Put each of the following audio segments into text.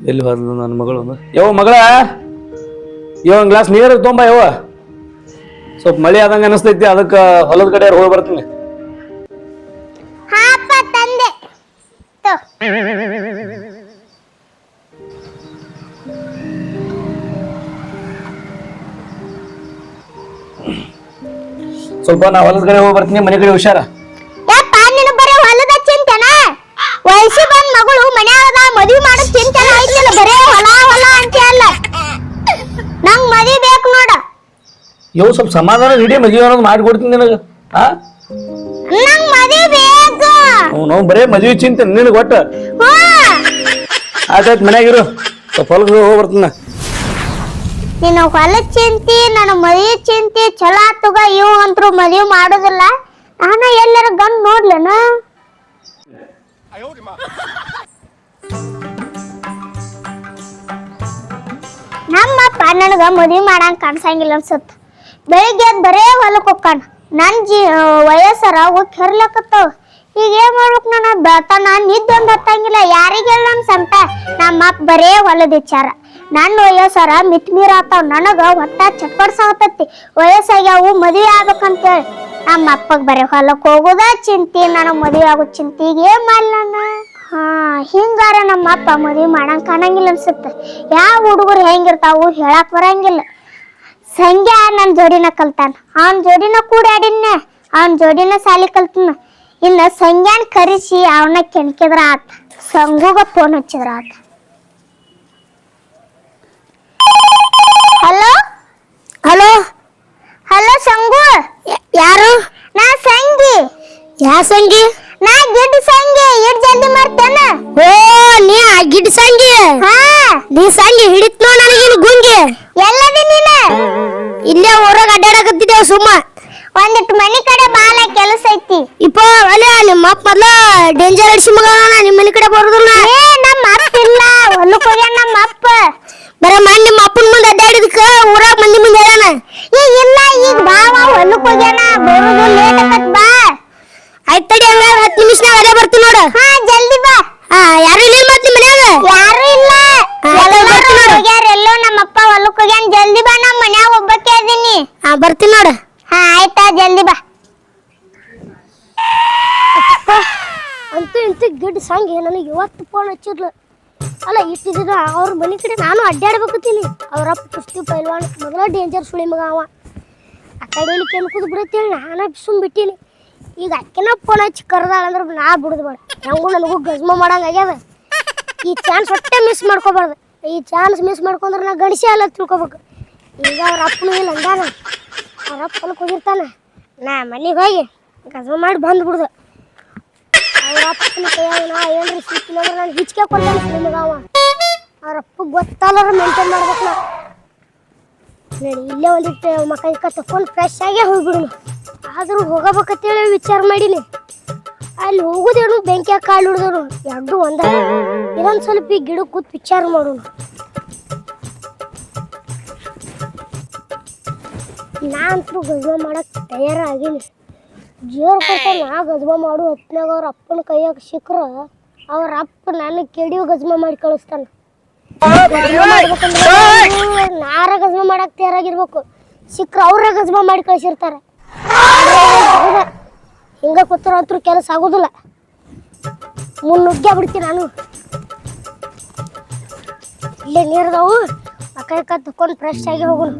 ಎಲ್ಲಿ ಹೋದ್ಲು ನನ್ನ ಮಗಳು ಯವ್ವ ಮಗಳ? ಇವ ಒಂದ್ ಗ್ಲಾಸ್ ನೀರು ತೊಂಬ ಯಾವ ಸ್ವಲ್ಪ ಮಳೆ ಆದಂಗ ಅನಿಸ್ತೈತಿ, ಅದಕ್ಕ ಹೊಲದ ಕಡೆ ಹೋಗಿ ಬರ್ತೀನಿ. ಹಾಪ ತಂದೆ. ಸ್ವಲ್ಪ ನಾ ಹೊಲದ ಕಡೆ ಹೋಗಿ ಬರ್ತೀನಿ ಮನೆ ಕಡೆ ಹುಷಾರ. ಯಪ್ಪ ನಿನ್ನ ಬರೇ ಹೊಲದ ಚಿಂತೆನ? ವಯಸ್ಸಿ ಬಂದ ಮಗಳು ಮನ್ಯಾಗ ಮದುವೆ ಮಾಡೋ ಚಿಂತೆನ ಐತಿಲ್ಲ ಬರೇ ಹೊಲ ಹೊಲ ಅಂತ ಅಲ್ಲ ನಂಗ್ ಮದ್ವಿ ಬೇಕು ನೋಡ. ಯೋ ಸ್ವಲ್ಪ ಸಮಾಧಾನ ಹಿಡಿ ಮದುವೆ ಅನ್ನೋದು ಮಾಡಿಕೊಡ್ತೀನಿ ನಿನಗ. ಆ? ನಂಗ್ ಮದಿ ಬೇಕು. ನಾವು ಬರೇ ಮದುವೆ ಚಿಂತೆ ನಿನಗೆ ಒಟ್ಟು. ಆಯ್ತಾಯ್ತು ಮನ್ಯಾಗಿರು ಸ್ವಲ್ಪ ಹೊಲಕ್ಕೆ ಹೋಗಿ ಬರ್ತೀನಿ ನಾ. ನಿನ್ನ ಹೊಲದ ಚಿಂತಿ, ನನ್ನ ಮರಿ ಚಿಂತಿ ಚಲೋ ಆತುಗ ಇವ್ ಅಂತರು ಮದುವೆ ಮಾಡೋದಿಲ್ಲ. ನಾನು ಎಲ್ಲರ ಗಂಡ್ ನೋಡ್ಲನ? ನಮ್ಮಪ್ಪ ನನಗ ಮದುವೆ ಮಾಡಂಗ್ ಕಾಣಿಸಂಗಿಲ್ಲ ಅನ್ಸುತ್ತ. ಬೆಳಿಗ್ಗೆ ಬರೇ ಹೊಲಕ್ಕೆ ಹೋಗ್ಕಣ ನನ್ನ ಜಿ ವಯಸ್ಸರ ಹೋಗಿ ಕೆರ್ಲಕತ್ತಾವ ಈಗ ಏನ್ ಮಾಡ್ಬೇಕು ನಾನು? ಬೆಳ್ತಾನ ನಿದ್ದೆ ಬರ್ತಂಗಿಲ್ಲ ಹತ್ತಂಗಿಲ್ಲ. ಯಾರಿಗೆ ಹೇಳ ನನ್ ಸಂತ ನಮ್ಮಪ್ಪ ಬರೇ ಹೊಲದ ವಿಚಾರ. ನನ್ನ ವಯಸ್ಸರ ಮಿತ್ ಮೀರ್ ಆತಾವ್ ನನಗ ಒಟ್ಟ ಚಟ್ಪಡ್ಸಾಕತ್ತೈತಿ ವಯಸ್ಸಾಗ್ಯಾವು, ಮದುವೆ ಆಗ್ಬೇಕಂತೇಳಿ. ನಮ್ಮ ಅಪ್ಪಗ್ ಬರೀ ಹೊಲಕ್ಕೆ ಹೋಗೋದ, ಚಿಂತಿ ನನಗೆ ಮದುವೆ ಆಗೋ ಚಿಂತಿ ಏನು ನಾನು ಹಾ, ಹಿಂಗಾರ ನಮ್ಮ ಅಪ್ಪ ಮದುವೆ ಮಾಡಂಗ್ ಕಾಣಂಗಿಲ್ಲ ಅನ್ಸುತ್ತೆ. ಯಾವ ಹುಡುಗರು ಹೆಂಗಿರ್ತಾವು ಹೇಳಕ್ ಬರಂಗಿಲ್ಲ. ಸಂಜೆ ನನ್ನ ಜೋಡಿನ ಕಲ್ತಾನ. ಅವನ್ ಜೋಡಿನ ಕೂಡಾಡಿನ ಅವನ್ ಜೋಡಿನ ಸಾಲಿ ಕಲ್ತನ. ಇನ್ನ ಸಂಗ್ಯಾನ್ ಕರೆಸಿ ಅವನ ಕೆಣಕಿದ್ರ ಆತ. ಸಂಗುಗ ಫೋನ್ ಹಚ್ಚಿದ್ರ ಆತ. ಹಲೋ? ಹಲೋ? ಹಲೋ ಸಂಗು ಯಾರು? ನಾ ಸಂಗಿ. ಯಾ ಸಂಗಿ? ನಾ ಗಿಡ್ ಸಂಗಿ ಇಡ್ ಜಲ್ದಿ ಮಾಡ್ತೇನ. ಓ ನೀ ಆ ಗಿಡ್ ಸಂಗಿ? ಹಾ. ನೀ ಸಂಗಿ ಹಿಡಿತ್ ನೋ ನನಗಿನ ಗುಂಗಿ. ಎಲ್ಲದಿ ನೀನ? ಇಲ್ಲೇ ಊರಾಗ ಅಡ್ಡಾಡಕತ್ತಿದ್ದೇವ್ ಸುಮ್ಮ. ಒಂದಿಟ್ಟು ಮನಿ ಕಡೆ ಬಾಲ ಕೆಲಸ ಐತಿ. ಇಪ್ಪ ಅಲ್ಲ ನಿಮ್ಮ ಅಪ್ಪ ಮೊದ್ಲ ಡೇಂಜರ್ ಅಡಿಸಿ ಮಗ ನಿಮ್ಮ ಮನಿ ಕಡೆ ಬರೋದಿಲ್ಲ. ಏ ನಮ್ಮ ಅಪ್ಪ ಇಲ್ಲ. ಹೊಲಕ್ಕೆ ಹೋಗ್ಯಾನ ನಮ್ಮ ಅಪ್ಪ. ಬರ ಮಂದಿ ನಿಮ್ಮ ಅಪ್ಪನ ಮುಂದೆ ಅಡ್ಡಾಡಿದಕ್ಕ ಊರಾಗ ಮಂದಿ ಮುಂದೆ ಹೇಳ್ಯಾನ ಈಗ ಇಲ್ಲ ಈಗ ಬಾವ ಹೊಲಕ್ ಹೋಗ್ಯಾನ. ಬರೋದು ಲೇಟ್ ಆಗತ್ ಬಾ. ಆಯ್ತು ತಡಿ ಹಂಗಾರ ಹತ್ತು ನಿಮಿಷನಾಗ ಅದೇ ಬರ್ತೀನಿ ನೋಡು. ಹಾ ಜಲ್ದಿ ಬಾ. ಹಾ ಯಾರು ಇಲ್ಲ ಮತ್ತೆ ಮನ್ಯಾಗ? ಯಾರು ಇಲ್ಲ. ಎಲ್ಲರೂ ಹೋಗ್ಯಾರ ಎಲ್ಲೋ ನಮ್ಮ ಅಪ್ಪ ಹೊಲಕ್ ಹೋಗ್ಯಾನ. ಜಲ್ದಿ ಬಾ ನಮ್ಮ ಮನ್ಯಾಗ ಒಬ್ಬಕ್ಕೆ ಅದೀನಿ. ಹಾ ಬರ್ತೀನಿ ನೋಡು. ಹಾ ಆಯ್ತಾ ಜಲ್ದಿ ಬಾ. ಅಂತೂ ಇಂತೂ ಗಿಡ್ ಸಂಗಿ ನನಗೆ ಇವತ್ತು ಫೋನ್ ಹಚ್ಚಿದ್ಲು. ಅಲ್ಲ ಇಟ್ಟಿದ್ರ ಅವ್ರ ಮನೆ ಕಡೆ ನಾನು ಅಡ್ಡಾಡ್ಬೇಕತ್ತೀನಿ. ಅವ್ರಪ್ಪ ಕುಸ್ತಿ ಪೈಲ್ವಾನ್ ಮೊದಲ ಡೇಂಜರ್ ಸುಳಿ ಮಗ ಅವ. ಆ ಕಡೆ ಇಲ್ಲಿ ಕೆಣಕುದು ಬಿಡತ್ತೇಳಿ ನಾನು ಸುಮ್ ಬಿಟ್ಟಿನಿ. ಈಗ ಅಕ್ಕಿನ ಫೋನ್ ಹಚ್ಚಿ ಕರ್ದಾಳ ಅಂದ್ರೆ ನಾ ಬಿಡುದು ಬೇಡ. ಹೆಂಗೂ ನನಗೂ ಗಜ್ಮ ಮಾಡಂಗ ಆಗ್ಯದ. ಈ ಚಾನ್ಸ್ ಒಟ್ಟೆ ಮಿಸ್ ಮಾಡ್ಕೋಬಾರ್ದು. ಈ ಚಾನ್ಸ್ ಮಿಸ್ ಮಾಡ್ಕೊಂಡ್ರೆ ನಾ ಗಡಿಸಿ ಅಲ್ಲ ತಿಳ್ಕೊಬೇಕು. ಈಗ ಅವ್ರ ಅಪ್ಪನೂ ಇಲ್ಲ ಅಂದಾನ ಅವ್ರ ಅಪ್ಪ ಹೊಲಕ್ಕೆ ನಾ ಮನೆಗೆ ಹೋಗಿ ಗಜ್ಮ ಮಾಡಿ ಬಂದು ಬಿಡುದು ಅವ್ರ ಅಪ್ಪನ ಕೈಯಾಗ ನಾ ಏನ್ರಿ ಸಿಕ್ಕಿಲ್ಲ ನಾನು ಹಿಚ್ಕೆ ಕೊಡ್ತಾನೆ ನಿಮಗೆ ಅವ. ಅವ್ರಪ್ಪ ಗೊತ್ತಲ್ಲಾರ ಗೊತ್ತಲ್ಲ ಮೇಂಟೈನ್ ಮಾಡ್ಬೇಕು ನಾ. ನೋಡಿ, ಇಲ್ಲೇ ಒಂದಿಟ್ಟು ಮಕ್ಕ ಇಕ್ಕ ತಕೊಂಡು ಫ್ರೆಶ್ ಆಗೇ ಹೋಗ್ಬಿಡುನು. ಆದ್ರೂ ಹೋಗಬೇಕಂತೇಳಿ ವಿಚಾರ ಮಾಡೀನಿ. ಅಲ್ಲಿ ಹೋಗುದೇನು ಬೆಂಕಿ ಕಾಲು ಹಿಡಿದ್ರು. ಎರಡು ಒಂದ ಇನ್ನೊಂದು ಸ್ವಲ್ಪ ಈ ಗಿಡ ಕೂತ್ ವಿಚಾರ ಮಾಡೋಣ. ನಾ ಅಂತೂ ಮಾಡಕ್ಕೆ ಮಾಡಕ್ ತಯಾರಾಗೀನಿ. ಜೋರ್ ಕೊಟ್ಟ ನಾ ಗಜ್ಮ ಮಾಡು ಹೊತ್ನಾಗ ಅವ್ರ ಅಪ್ಪನ ಕೈಯಾಗ ಸಿಕ್ಕ್ರ ಅವ್ರ ಅಪ್ಪ ನನಗೆ ಕೆಡಿಯೋ ಗಜ್ಮ ಮಾಡಿ ಕಳಿಸ್ತಾನ. ನಾರ ಗಜ್ಮ ಮಾಡಕ್ ತಯಾರಾಗಿರ್ಬೇಕು. ಸಿಕ್ಕ್ರ ಅವ್ರ ಗಜ್ಮ ಮಾಡಿ ಕಳಿಸಿರ್ತಾರ. ಹಿಂಗ ಕೊತ್ತರ ಅಂತೂ ಕೆಲಸ ಆಗೋದಿಲ್ಲ. ಮುನ್ನುಗ್ಗೇ ಬಿಡ್ತೀನಿ ನಾನು. ಇಲ್ಲೇ ನೀರ್ದವು ಆ ಕೈ ತಕ್ಕೊಂಡು ಫ್ರೆಶ್ ಆಗಿ ಹೋಗೋಣ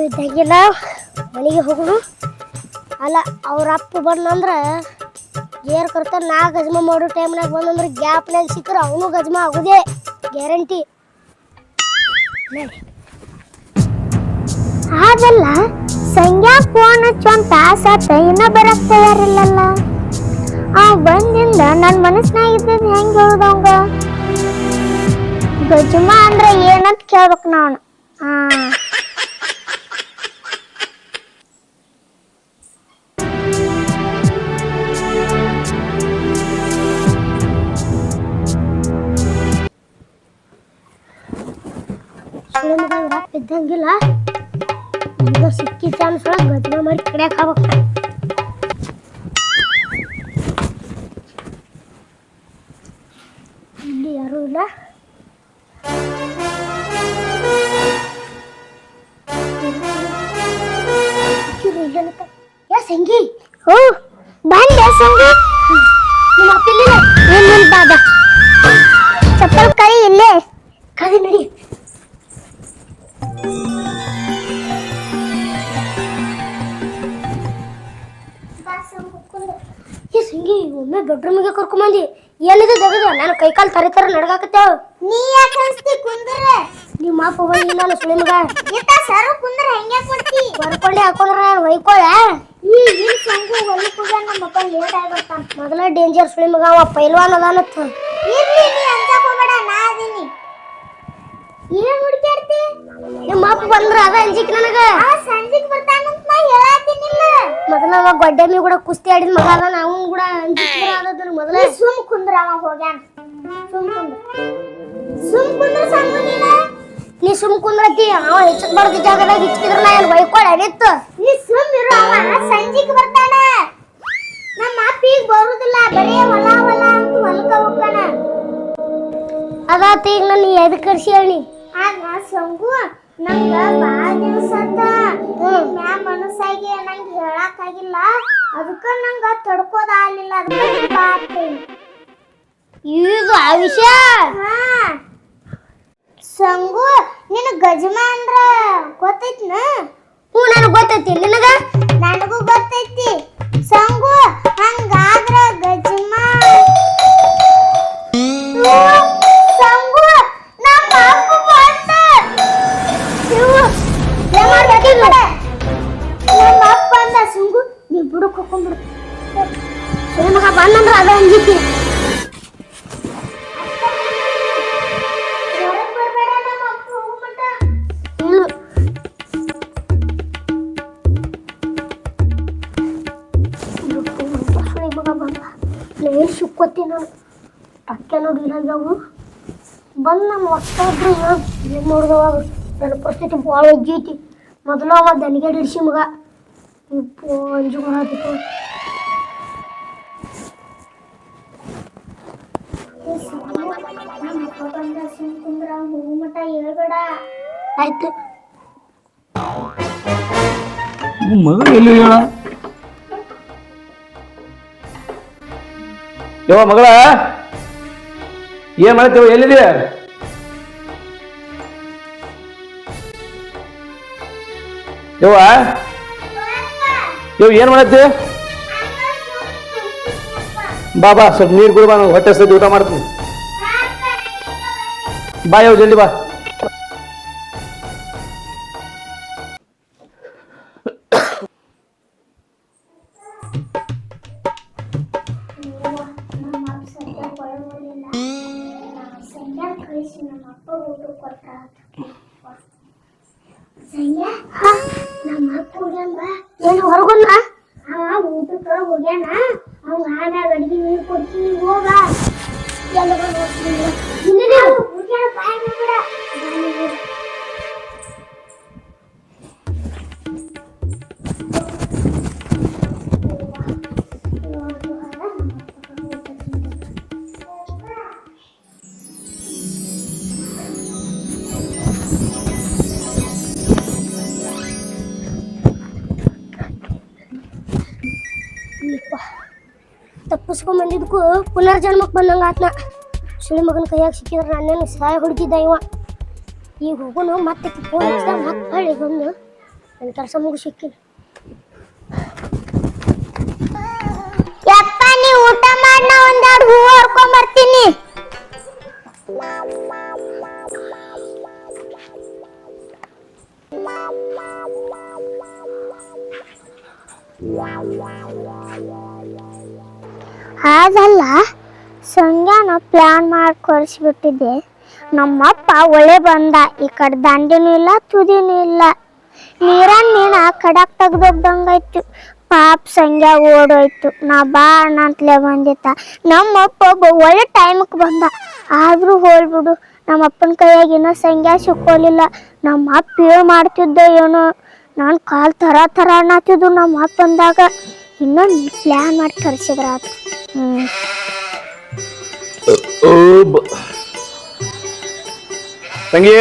ಅವ್ರ ಇದ್ದಾಗಿಲ್ಲ ಮನೆಗೆ ಅಲ್ಲ, ಅವ್ರ ಅಪ್ಪ ಬಂದಂದ್ರೆ ಗೇರ್ ಕರ್ತಾನೆ ನಾ ಗಜ್ಮ ಮಾಡೋ ಟೈಮ್ನಾಗ ಬಂದಂದ್ರೆ ಗ್ಯಾಪ್ನಾಗ ಸಿಕ್ಕರೆ ಅವನು ಗಜ್ಮ ಆಗೋದೇ ಗ್ಯಾರಂಟಿ. ಹಾಗಲ್ಲ, ಸಂಗ್ಯಾ ಫೋನ್ ಹಚ್ಚುವಂತ ಸತ್ತ ಇನ್ನ ಬರಕ್ ತಯಾರಿಲ್ಲಲ್ಲ. ಆ ಬಂದಿಂದ ನನ್ ಮನಸ್ನಾಗ ಇದ್ದ ಹೆಂಗೆ ಹೇಳುದ ಗಜ್ಮ ಅಂದ್ರೆ ಏನಂತ ಕೇಳ್ಬೇಕು ನಾನು ಆ. ಇದ್ದಂಗಿಲ್ಲ. ಈಗ ಸಿಕ್ಕಿ ಚಾನ್ಸ್ ಒಳಗೆ ಗದ್ಮ ಮಾಡಿ ಕಡಿಯಕ್ಕೆ ಆಗ್ಬೇಕು. ಇಲ್ಲಿ ಯಾರೂ ಇಲ್ಲ. ಇಲ್ಲ. ಯಾ ಸಂಗಿ? ಓ ಬಂದೆ ಸಂಗಿ. ನಿಮ್ಮ ಅಪ್ಪ ಬಾಬಾ ಚಪ್ಪಲ್ ಇಲ್ಲೇ. ಕದಿ ನಡಿ. ಏ ಸಿಂಗಿ ಒಮ್ಮೆ ಬೆಡ್ರೂಮಿಗೆ ಕರ್ಕೊಂಬಂದಿ. ಎಲ್ಲಿದೆ ತೆಗೆದು ನಾನು ಕೈಕಾಲು ತರಿ ತರ ನಡ್ಗಾಕತ್ತೇವ ನೀ ಯಾಕೆ ಅನ್ಸ್ತಿ ಕುಂದ್ರ? ನಿಮ್ಮ ಅಪ್ಪ ಬಂದಿ ನಾನು ಸುಳಿ ಮಗ. ಇತ್ತ ಸರು ಕುಂದ್ರ ಹೆಂಗೆ ಕೊಡ್ತಿ? ಬರ್ಕೊಂಡೆ ಹಾಕೊಂಡ್ರ ಒಯ್ಕೊಳ ಈ ಈ ಸಂಗು ಹೊಲಕ್ ಹೋಗ್ಯಾನ ನಮ್ಮ ಅಪ್ಪ ಲೇಟ್ ಮೊದಲ ಡೇಂಜರ್ ಸುಳಿ ಮಗ ಅವ ಪೈಲ್ವಾನ್ ಅದಾನತ್ತ ಇರ್ಲಿ ನೀ ಅಂತ ಹೋಗಬೇಡ. ನಾ ಅದೀನಿ. ಏನ್ ಹುಡುಕ್ಯಾಡ್ತಿ? ನಿಮ್ಮ ಅಪ್ಪ ಬಂದ್ರ ಅದ ಅಂಜಿಕ್ ನನಗ. ಆ ಸಂಜಿಗ್ ಬರ್ತಾನಂತ ನಾ ಹೇಳಾತೀನಿಲ್ಲ ಮೊದಲ ಅವ ಗೊಡ್ಡೆಮಿ ಕೂಡ ಕುಸ್ತಿ ಆಡಿದ ಮಗ ಅದ ನಾವು ಕೂಡ ಅಂಜಿಕ್ ಮೊದಲ. ನೀ ಸುಮ್ ಕುಂದ್ರ ಅವ ಹೋಗ್ಯಾನ. ಸುಮ್ ಕುಂದ್ರ. ಸುಮ್ ಕುಂದ್ರ ನೀನ. ನೀ ಸುಮ್ ಕುಂದ್ರತಿ ಅವ ಹೆಚ್ಚಕ್ ಬರ್ದ ಜಾಗದಾಗ ಇಚ್ಕಿದ್ರ ನಾ ಏನ್ ಒಯ್ಕೊಳ ನಿತ್ತು ನೀ ಸುಮ್ ಇರು ಅವ ಸಂಜಿಕ್ ಬರ್ತಾನ. ನಮ್ಮ ಅಪ್ಪ ಈಗ ಬರುದಿಲ್ಲ ಬರೇ ಹೊಲ ಹೊಲ ಅಂತ ಹೊಲಕ್ಕ ಹೋಗ್ತಾನ. ಅದಾತ ಈಗ ನನ್ನ ಎದ್ ಕರ್ಸಿ ಹೇಳಿ. ಆಗ ಸಂಗು ನಂಗ ಬಾಳ ದಿವಸ ಮ್ಯಾ ಮನಸ್ಸಾಗಿ ನಂಗೆ ಹೇಳಕ್ಕಾಗಿಲ್ಲ. ಅದಕ್ಕ ನಂಗ ತಡ್ಕೋದ ಆಗ್ಲಿಲ್ಲ. ಅದಕ್ಕ ಈಗ ವಿಷಯ? ಸಂಗು ನಿನ ಗಜಮ ಅಂದ್ರ ಗೊತ್ತೈತ್ನ? ಹ್ಞೂ ನನಗೆ ಗೊತ್ತೈತಿ. ನಿನಗ? ನನಗೂ ಗೊತ್ತೈತಿ. ಏನ್ ಸಿಕ್ಕೋತಿ ನಾನು ಟಕ್ಕೆ ನೋಡಿ ಇಲ್ಲಾಗ್ಯಾವು ಬಂದು ನಮ್ಮ ಒಟ್ಟಾದ್ರು ಏನು ನೋಡ್ದವಾಗ ನನ್ನ ಪರಿಸ್ಥಿತಿ ಭಾಳ ಒಜ್ಜೈತಿ ಮೊದಲು ಅವ ದನಿಗೆ ಹಿಡಿಸಿ ಮಗ. ಇಪ್ಪು, ಅಂಜು ಮಾಡಬೇಕು ಆಯ್ತು. ಮಗ ಎಲ್ಲಿ ಹೇಳ ಯವ್ವ ಮಗಳ, ಏನ್ ಮಾಡ್ತೇವ ಎಲ್ಲಿದೆ ಯವ್ವ ಯವ್ ಏನ್ ಮಾಡತ್ತಿ? ಬಾಬಾ ಸ್ವಲ್ಪ ನೀರು ಬಾ ನಂಗೆ ಹೊಟ್ಟೆ ಸದ್ದು ಊಟ ಮಾಡ್ತೀನಿ. ಬಾ ಯಾವ ಜಲ್ದಿ ಬಾ. ನಮ್ಮ ಅಪ್ಪ ಹೋಗ್ಯಾನ ಬಾ. ಏನು ಹೊರಗುನ್ನ ಅವ ಊಟಕ್ಕೆ ಹೋಗ್ಯಾನ. ಅವ ಆಮ್ಯಾಗ ಅಡ್ಗಿ ನೀರು ಕೊಡ್ತೀನಿ ಹೋಗ ಎಲ್ಲ ಹೋಗ್ಯಾನ ತಪ್ಪಿಸ್ಕೊಂಡ್ ಬಂದಿದ್ದಕ್ಕೂ ಪುನರ್ಜನ್ಮಕ್ಕೆ ಬಂದಂಗೆ ಆತ್ನ. ಸುಳಿ ಮಗನ ಕೈಯಾಗ ಸಿಕ್ಕಿದ್ರೆ ನಾನೇನು ಸಹಾಯ ಹುಡುಗಿದ್ದ ಇವ. ಈಗ ಹೋಗೋನು, ಮತ್ತೆ ಫೋನ್ ಮತ್ತೆ ಹೊಳ್ಳಿ ಬಂದು ನನ್ನ ಕೆಲಸ ಮುಗಿಸಿಕ್ಕಿನಿ ಯಪ್ಪ, ನೀ ಊಟ ಮಾಡಿ ನಾ ಒಂದೆರಡು ಹೂವು ಹರ್ಕೊಂಡ್ ಅದಲ್ಲ ಸಂಜಾನ ಪ್ಲಾನ್ ಮಾಡಿ ಕೊರಿಸ್ಬಿಟ್ಟಿದ್ದೆ ನಮ್ಮಪ್ಪ ಒಳ್ಳೆ ಬಂದ. ಈ ಕಡೆ ದಂಡಿನೂ ಇಲ್ಲ, ತುದಿನೂ ಇಲ್ಲ. ನೀರನ್ನ ನೀನ ಕಡಕ್ ತೆಗ್ದೋಗ್ದಂಗಾಯ್ತು. ಪಾಪ ಸಂಜೆ ಓಡೋಯ್ತು. ನಾ ಬಾ ಅಂತಲೇ ಬಂದಿತ್ತ ನಮ್ಮಪ್ಪ ಒಬ್ಬ ಒಳ್ಳೆ ಟೈಮ್ಗೆ ಬಂದ. ಆದರೂ ಹೋಳ್ಬಿಡು ನಮ್ಮ ಅಪ್ಪನ ಕೈಯಾಗ ಇನ್ನೂ ಸಂಜೆ ಸಿಕ್ಕೋಲಿಲ್ಲ. ನಮ್ಮ ಅಪ್ಪ ಏನ್ ಮಾಡ್ತಿದ್ದ ಏನೋ. ನಾನು ಕಾಲ್ ಥರ ಥರ ಅನ್ನತ್ತಿದ್ದು ನಮ್ಮ ಅಪ್ಪ ಇನ್ನೊಂದು ಪ್ಲಾನ್ ಮಾಡಿ ಕರ್ಸಿದ್ರ ಆತು ಹ್ಞೂ ತಂಗಿ.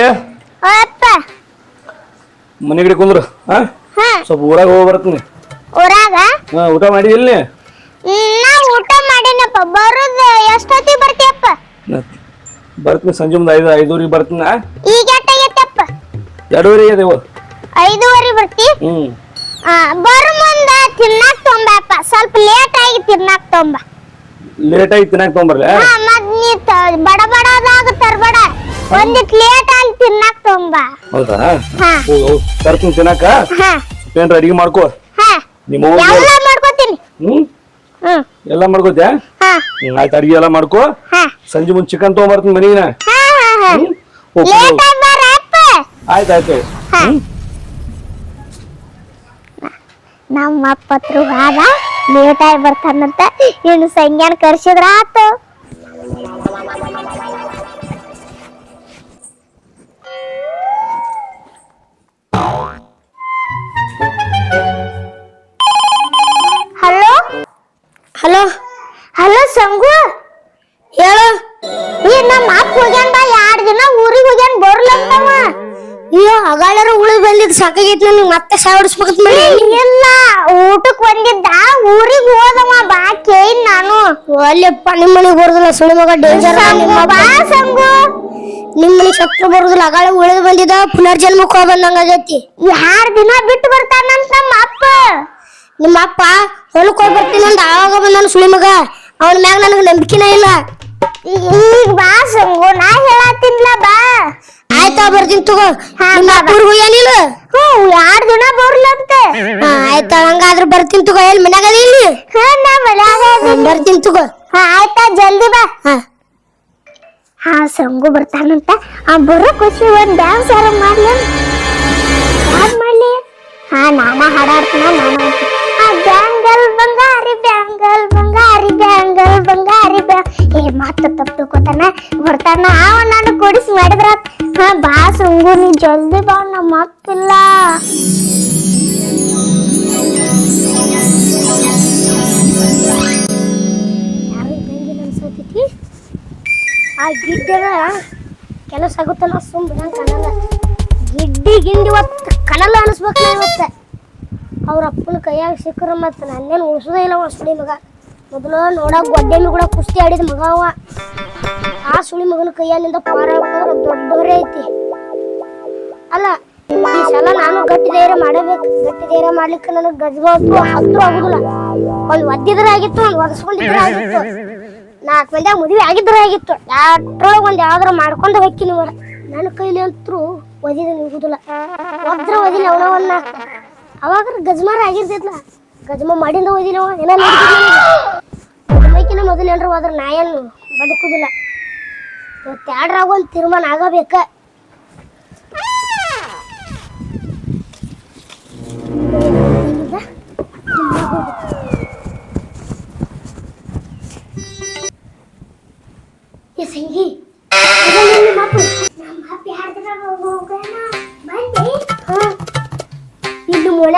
ಅಪ್ಪ. ಮನೆ ಕಡೆ ಕುಂದ್ರ. ಹಾ ಹಾಂ. ಸ್ವಲ್ಪ ಊರಾಗ ಹೋಗಿ ಬರ್ತೀನಿ ಊರಾಗ? ಹಾ ಊಟ ಮಾಡಿ ಇಲ್ಲಿ? ನಾ ಊಟ ಮಾಡಿನಪ್ಪ. ಬರೋದು ಎಷ್ಟೊತ್ತಿಗೆ ಬರ್ತೀಯಪ್ಪ? ಬರ್ತೀನಿ ಸಂಜೆ ಮುಂದೆ ಐದು ಐದೂರಿಗೆ ಬರ್ತೀನಿ ನಾ. ಈಗ ಎಷ್ಟಾಗೈತಪ್ಪ ಎರಡೂವರೆಗೆ ಅದೇವು ಐದುವರೆ ಬರ್ತಿ? ಹ್ಮ್. ಆ, ಬರು ತಿನ್ನಾಕ್ ತೊಂಬಪ್ಪ ಸ್ವಲ್ಪ ಲೇಟ್ ಆಗಿ ತಿನ್ನಾಕ್ ತೊಂಬ. ಲೇಟಾಗಿ ತಿನ್ನಕ್ ತೊಗೊಂಬರ್ಲೆ ಹಾ ಮತ್ ನೀ ಬಡ ಬಡದಾಗ ತರ್ಬೇಡ. ಒಂದಿಟ್ ಲೇಟ್ ಆಗಿ ತಿನ್ನಕ್ ತೊಂಬ. ಹೌದಾ? ಹಾ. ತರ್ತೀನಿ ತಿನ್ನಕ್ಕ ಹಾ. ಏನ್ರ ಅಡಿಗೆ ಮಾಡ್ಕೋ. ಹಾ. ನಿಮ್ಮ ಎಲ್ಲ ಮಾಡ್ಕೋತೀನಿ. ಹ್ಮ್? ಎಲ್ಲ ಮಾಡ್ಕೋತ್ಯಾ? ಹಾ. ನೀ ಆಯ್ತು ಅಡಿಗೆ ಎಲ್ಲ ಮಾಡ್ಕೋ. ಹಾ. ಸಂಜೆ ಮುಂದೆ ಚಿಕನ್ ತಗೊಂಬರ್ತೀನಿ ಮನೆಗೆ ಆಯ್ತಾಯ್ತು ಹ್ಮ್ ಹೋಗ್ ಲೇಟ್ ಆಗಿ ಬರಪ್ಪ ಆಯ್ತು ಆಯ್ತು ಹಾ. ಹ್ಮ್ ನಮ್ಮ ಅಪ್ಪ ಹತ್ರ ಹಾದ ಲೇಟ್ ಆಗಿ ಬರ್ತಾನಂತ ಇನ್ನು ಸಂಜ್ಞಾನ ಕರ್ಸಿದ್ರ ಆತು ಹಲೋ? ಹಲೋ? ಹಲೋ ಸಂಗು? ಹೇಳು? ಈ ನಮ್ಮ ಅಪ್ಪ ಹೋಗ್ಯಾನ ಬಾ ಎರಡು ದಿನ ಊರಿಗೆ ಹೋಗ್ಯಾನ ಬರ್ಲಂತವ. ಅಯ್ಯೋ ಅಗಾಳರ ಉಳಿ ಬಂದಿದ್ ಸಾಕಾಗೈತಿ ನನಗೆ. ಮತ್ತೆ ಸಾವಡಿಸ್ಬೇಕಂತ ಮಾಡಿ. ಇಲ್ಲ. ಊಟಕ್ ಬಂದಿದ್ದ. ಊರಿಗೆ ಹೋದವ. ಬಾ ಕೇಳ್ ನಾನು. ಅಲ್ಲಪ್ಪ ನಿಮ್ಮ ಮನೆಗೆ ಬರೋದಿಲ್ಲ. ಸುಳಿ ಮಗ ಡೇಂಜರ್ ನಿಮ್ಮ ಬಾ ಸಂಗು. ನಿಮ್ಮ ಶತ್ರು ಬರುದಿಲ್ಲ. ಅಗಾಳ ಉಳಿದು ಬಂದಿದ್ದ. ಪುನರ್ಜನ್ಮಕ್ಕೆ ಹೋಗ್ ಬಂದಂಗಾಗೈತಿ ಯಾರ್ ದಿನ ಬಿಟ್ಟು ಬರ್ತಾನಂತ ನಮ್ಮ ಅಪ್ಪ. ನಿಮ್ಮ ಅಪ್ಪ ಹೊಲಕ್ಕೆ ಹೋಗಿ ಬರ್ತೀನಿ ಅಂತ ಆವಾಗ ಬಂದಾನ ಸುಳಿಮಗ ಅವನ ಮ್ಯಾಗ ನನಗೆ ನಂಬಿಕೆನೇ ಇಲ್ಲ. ಈಗ ಬಾ ಸಂಗು. ನಾ ಹೇಳತ್ತಿನ್ಲ ಬಾ. ಆಯ್ತಾ ಬರ್ತೀನಿ ತಗೋ. ಊರಿಗೆ ಹೋಗ್ಯಾನಿಲ್ಲ ಹ್ಞೂ ಯಾರ್ ದಿನ ಬರ್ಲಂತೆ ಆಯ್ತಾ ಹಂಗಾದ್ರೆ ಬರ್ತೀನಿ ತಗೋ. ಎಲ್ಲಿ ಮನ್ಯಾಗ ಇಲ್ಲಿ? ನಾ ಮನ್ಯಾಗ ಬರ್ತೀನಿ ತಗೋ. ಹಾ ಆಯ್ತಾ ಜಲ್ದಿ ಬಾ. ಹಾ. ಸಂಗು ಬರ್ತಾನಂತ. ಆ ಬರೋ ಖುಷಿ ಒಂದ್ ಡ್ಯಾನ್ಸ್ ಯಾರ ಮಾಡ್ಲಿ? ಯಾರ್ ಮಾಡ್ಲಿ? ಹಾ ನಾನ ಹಾಡಾಡ್ತೀನ ನಾನು ಬ್ಯಾಂಗಲ್, ಬಂಗಾರಿ ಬ್ಯಾಂಗಲ್ ಬಂಗಾರಿ ಬ್ಯಾಂಗಲ್, ಬಂಗಾರಿ ಏ, ಮಾತು ತಪ್ಪು ತಿಳ್ಕೊತಾನ ಬರ್ತಾನ ಅವ ನಾನು ಕೊಡಿಸಿ ಮಾಡಿದ್ರ ಹಾ, ಬಾ ಸುಂಗು, ನೀ ಜಲ್ದಿ ಬಾ, ನಮ್ಮ ಅಪ್ಪಿಲ್ಲ ಆ ಗಿಡ್ಡದ ಕೆಲಸ ಆಗುತ್ತಲ್ಲ ಸುಮ್ಮನೆ ಕನಲ. ಗಿಡ್ಡಿ, ಗಿಂಡಿ ಒತ್ತ ಕಣಲ್ಲ ಅನಿಸ್ಬೇಕು ಇವತ್ತು. ಅವ್ರ ಅಪ್ಪನ ಕೈಯಾಗ ಸಿಕ್ಕರ ಮತ್ತು ನನ್ನೇನು ಉಳಿಸೋದೇ ಇಲ್ಲ ಅವ ಸುಳಿ ಮಗ. ಮೊದಲು ನೋಡಕ್ ಗೊಡ್ಡೆಮಿ ಕೂಡ ಕುಸ್ತಿ ಆಡಿದ ಮಗ ಅವ. ಆ ಸುಳಿ ಮಗನ ಕೈಯಲ್ಲಿಂದ ಪಾರ ದೊಡ್ಡವರೇ ಐತಿ. ಅಲ್ಲ, ಈ ಸಲ ನಾನು ಗಟ್ಟಿ ಧೈರ್ಯ ಮಾಡಬೇಕು. ಗಟ್ಟಿ ಧೈರ್ಯ ಮಾಡ್ಲಿಕ್ಕೆ ನನಗೆ ಗಜಬತ್ತು ಹತ್ತು ಆಗುದಿಲ್ಲ. ಒಂದ್ ಒದ್ದಿದ್ರೆ ಆಗಿತ್ತು, ಒಂದ್ ಒದಸ್ಕೊಂಡಿದ್ರೆ ಆಗಿತ್ತು. ನಾಲ್ಕು ಮಂದಿ ಮದುವೆ ಆಗಿದ್ರೆ ಆಗಿತ್ತು. ಯಾಟ್ರೊಳಗೆ ಒಂದ್ ಯಾವ್ದಾರ ಮಾಡ್ಕೊಂಡು ಹೋಗ್ತೀನಿ ನೀವು. ನನ್ನ ಕೈಲಿ ಅಂತೂ ಒದಿದ ನಿಗುದಿಲ್ಲ. ಒದ್ರ ಒದಿಲ್ಲ ಅವನವನ್ನ. ಅವಾಗ ಗಜ್ಮಾರ ಆಗಿರ್ತೈತ್ಲ? ಗಜಮ ಮಾಡಿಂದ ಹೋದಿನವ ಏನ ಮೊದಲು ಏನ್ರ ಹೋದ್ರ ನಾ ಏನು ಬದುಕುದಿಲ್ಲ. ಇವತ್ತು ಒಂದು ತೀರ್ಮಾನ ಆಗಬೇಕ. ಸಂಗಿ ನಿಮ್ಮ ಹೋಗೋಣ ಹಾ.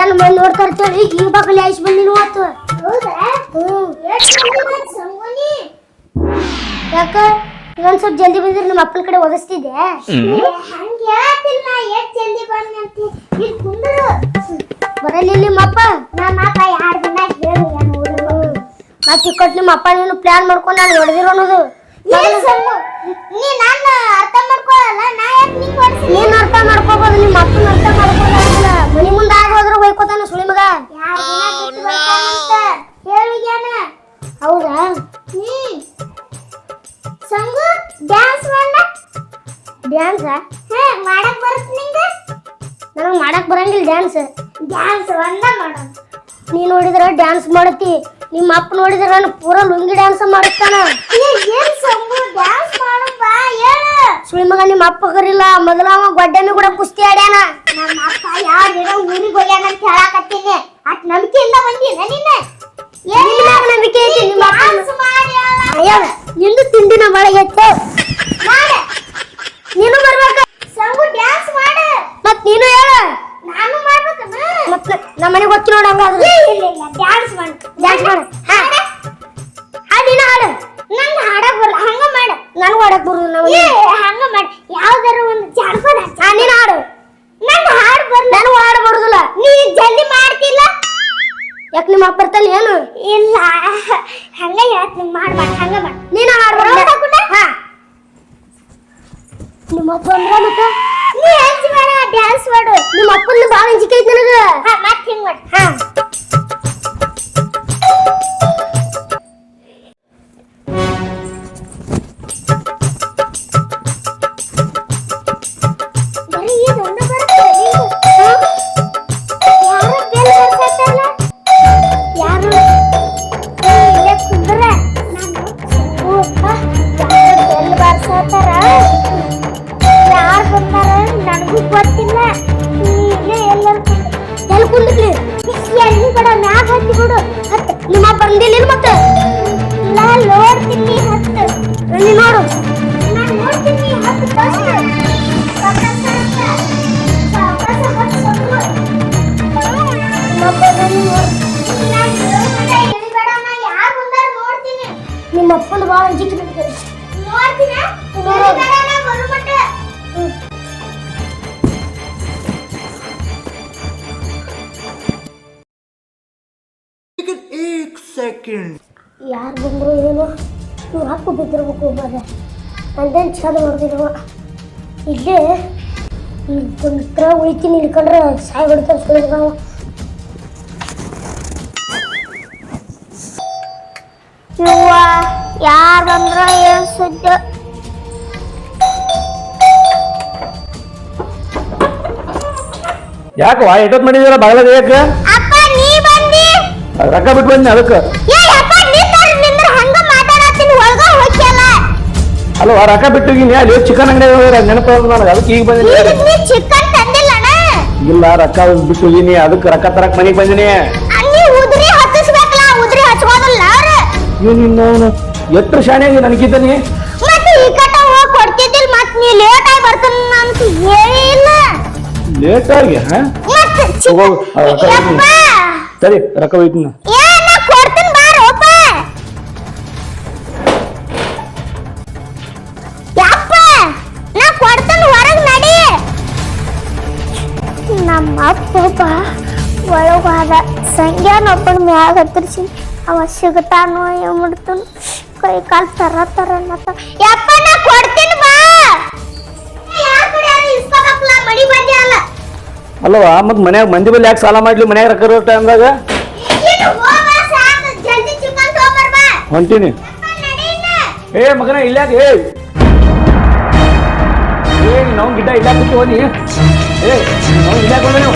ಮೊಳ್ಯಾನ ಮಂದಿ ನೋಡ್ತಾ ಈಗ ಈ ಬಾಗಲಿ ಆಯ್ಸ್ ಬಂದಿ ನೋಡ್ತು ಯಾಕ? ಇನ್ನೊಂದ್ ಸ್ವಲ್ಪ ಜಲ್ದಿ ಬಂದ್ರೆ ನಮ್ಮ ಅಪ್ಪನ ಕಡೆ ಒದಸ್ತಿದ್ದೆ ಬರಲಿ ನಿಮ್ಮ ಅಪ್ಪ. ಮತ್ತೆ ಕೊಟ್ಟು ನಿಮ್ಮ ಅಪ್ಪ ನೀನು ಪ್ಲಾನ್ ಮಾಡ್ಕೊಂಡು ನಾನು ಹೊಡೆದಿರೋ ಅನ್ನೋದು. ನೀನ್ ಅರ್ಥ ಮಾಡ್ಕೋಬೋದು ನಿಮ್ಮ ಅಪ್ಪನ ಅರ್ಥ ಮಾಡ್ಕೋಬೋದಿಲ್ಲ ಮನಿ ಮುಂದೆ ಆಗೋದ್ರ ಬೈಕೋತಾನ ಸುಳಿ ಮಗ? ಹೌದಾ? ಸಂಗು ಡ್ಯಾನ್ಸ್ ಮಾಡ ಡ್ಯಾನ್ಸ್ ಹೇ ಮಾಡಕ್ ಬರುತ್ತೆ ನಿಂಗೆ? ನನಗೆ ಮಾಡಕ್ ಬರಂಗಿಲ್ಲ ಡ್ಯಾನ್ಸ್ ಡ್ಯಾನ್ಸ್ ಒಂದ ಮಾಡ. ನೀ ನೋಡಿದ್ರ ಡ್ಯಾನ್ಸ್ ಮಾಡತಿ ನಿಮ್ಮ ಅಪ್ಪ ನೋಡಿದ್ರೆ ನಾನು ಪೂರ ಲುಂಗಿ ಡ್ಯಾನ್ಸ್ ಮಾಡ್ತಾನ ಸುಳಿ ಮಗ ನಿಮ್ಮ ಅಪ್ಪ ಕರಿಲ್ಲ. ಮೊದಲ ಅವ ಗೊಡ್ಡನು ಕೂಡ ಕುಸ್ತಿ ಆಡ್ಯಾನ. ನಮ್ಮ ಅಪ್ಪ ಯಾವ ದಿನ ಊರಿಗೆ ಹೋಗ್ಯಾನ ಅಂತ ಹೇಳಕತ್ತೀನಿ. ಅಟ್ ನಂಬಿಕೆಯಿಂದ ಬಂದಿ ನಿನ್ನ? ನಂಬಿಕೆ ಐತಿ ನಿಮ್ಮ ಅಪ್ಪ ಅಯ್ಯೋ ನಿಂದು ತಿಂಡಿನ ಒಳಗೆ ಎತ್ತು ನೀನು ಬರ್ಬೇಕ. ಸಂಗು ಡ್ಯಾನ್ಸ್ ಮಾಡು. ಮತ್ತೆ ನೀನು ಹೇಳು. ನಾನು ಮಾಡ್ಬೇಕನ? ಮತ್ತೆ ನಮ್ಮ ಮನೆಗೆ ಹೋಗ್ತೀನಿ ಡ್ಯಾನ್ಸ್ ಮಾಡು. ಹಾಡಿನ ಹಾಡು. ನಂಗೆ ಹಾಡಕ್ ಬರಲ್ಲ. ಹಂಗ ಮಾಡ. ನನಗೆ ಹಾಡಕ್ ಬರಲ್ಲ ನಾವು ಹಂಗ ಮಾಡ. ಯಾವ್ದಾರ ಒಂದು ಜಾನಪದ ಹಾಡಿನ ಹಾಡು. ನಂಗೆ ಹಾಡು ಬರಲ್ಲ. ನನಗೂ ಹಾಡು ಬರುದಿಲ್ಲ. ನೀ ಜಲ್ದಿ ಮಾಡ್ತಿಲ್ಲ? ಯಾಕೆ ನಿಮ್ಮ ಅಪ್ಪ ಬರ್ತಲ್ಲ ಏನು? ಇಲ್ಲ. ಹಂಗ ಹೇಳ್ತೀನಿ ಮಾಡ್ಬೇಡ ಹಂಗ ಮಾಡ. ನೀನು ಹಾಡು ರೌಂಡ್ ಬರಲ್ಲ ಹಾಕೊಂಡೆ? ಹಾ. ನಿಮ್ಮ ಅಪ್ಪ ಅಂದ್ರ ಮತ್ತೆ? ನೀ ಹೆಂಗ್ ಮಾಡ ಡ್ಯಾನ್ಸ್ ಮಾಡು. ನಿಮ್ಮ ಅಪ್ಪನ ಬಾಳ ಅಂಜಿಕೆ ಐತೆ ನನಗೆ. ಹಾ ಮತ್ತೆ ಹಿಂಗ್ ಮಾಡು. ಹಾ. ಇವ್ರು ಹಾಕು ಬಿದ್ದಿರ್ಬೇಕು ಬರ ಅಂದೇನು ಚಂದ ನೋಡ್ದಿರುವ ಇಲ್ಲೇ ಕುಂತ್ರ ಉಳಿತೀನಿ ಇಲ್ಕೊಂಡ್ರೆ ಸಾಯಿ ಹೊಡಿತಾರೆ ಸುಳಿದ ನಾವು. ಯವ್ವ ಯಾರ್ ಬಂದ್ರ ಏನ್ ಯಾಕೆ ಯಾಕವಾ ಎಷ್ಟೊತ್ತು ಮಾಡಿದಿರ ಅಪ್ಪ ನೀ ಬಂದಿ? ರೊಕ್ಕ ಬಿಟ್ಟು ಬಂದಿ ಅದಕ್ಕೆ. ಅಲ್ವಾ ರೊಕ್ಕ ಬಿಟ್ಟು ಹೋಗಿನಿ ಅಲ್ಲಿ ಚಿಕನ್ ಅಂಗಡಿ ನೆನಪು ನನಗೆ? ಅದಕ್ಕೆ ಈಗ ಬಂದಿನಿ. ಚಿಕನ್ ತಂದಿಲ್ಲ ಇಲ್ಲ ರೊಕ್ಕ ಬಿಟ್ಟು ಹೋಗಿನಿ. ಅದಕ್ಕೆ ರೊಕ್ಕ ತರಕ್ ಮನೆಗೆ ಬಂದಿನಿ. ನೀವು ನಿನ್ನ ಎಷ್ಟು ಶಾಣೆಯಾಗಿ ನನಗಿದ್ದಾನೆ? ಹೋಗಿ ಲೇಟ್ ಆಗಿ ಸರಿ ರೊಕ್ಕ ಹೋಯ್ತೀನಿ ಒಳಗಾದ ಸಂಗ್ಯಾನೊಬ್ಬನ ಮ್ಯಾಗ ಹತ್ತಿರ್ಸಿ ಅವ ಸಿಗತಾನೋ ಏನ್ ಮಾಡ್ತಾನ ಕೈ ಕಾಲ್ ತರ ತರ ಅನ್ನತ್ತ ಯಪ್ಪ ನಾ ಕೊಡ್ತೀನಿ ಬಾ ಅಲ್ಲವಾ ಮತ್ ಮನ್ಯಾಗ ಮಂದಿ ಬಲ್ಲಿ ಯಾಕೆ ಸಾಲ ಮಾಡ್ಲಿ? ಮನ್ಯಾಗ ರೊಕ್ಕ ಇರೋ ಅಂದಾಗ ಹೊಂಟೀನಿ. ಏ ಮಗನ ಇಲ್ಲಾಕ ಏ. ಏ ನಾವು ಗಿಡ್ಡ ಇಲ್ಲಾಕ ಹೋಗಿ ಏ ನಾವು ಇಲ್ಲಾಕ ಬಂದ